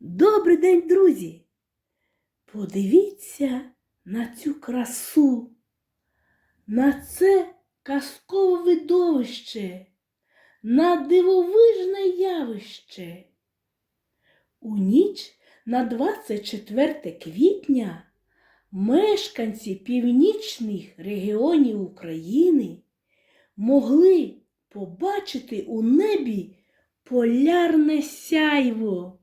Добрий день, друзі! Подивіться на цю красу, на це казкове видовище, на дивовижне явище. У ніч на 24 квітня мешканці північних регіонів України могли побачити у небі полярне сяйво.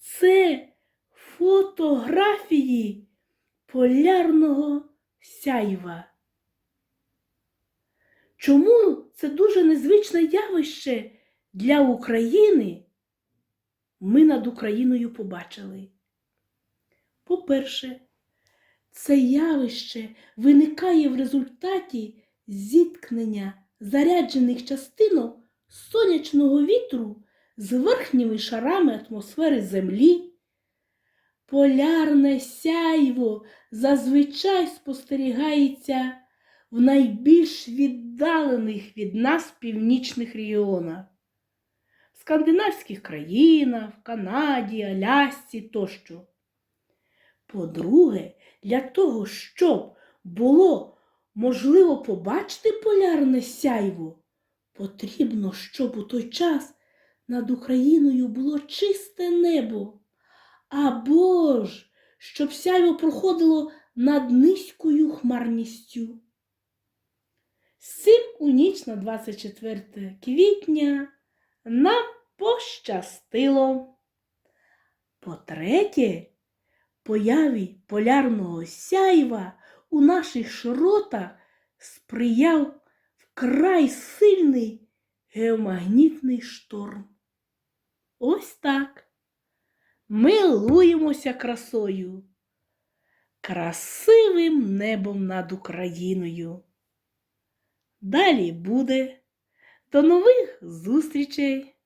Це фотографії полярного сяйва. Чому це дуже незвичне явище для України? Ми над Україною побачили. По-перше, це явище виникає в результаті зіткнення заряджених частинок сонячного вітру з верхніми шарами атмосфери Землі. Полярне сяйво зазвичай спостерігається в найбільш віддалених від нас північних регіонах. В скандинавських країнах, в Канаді, Алясці тощо. По-друге, для того, щоб було можливо побачити полярне сяйво, потрібно, щоб у той час над Україною було чисте небо, або ж щоб сяйво проходило над низькою хмарністю. З цим у ніч на 24 квітня нам пощастило. По-третє, появі полярного сяйва у наших широтах сприяв вкрай сильний геомагнітний шторм. Ось так. Милуємося красою, красивим небом над Україною. Далі буде. До нових зустрічей!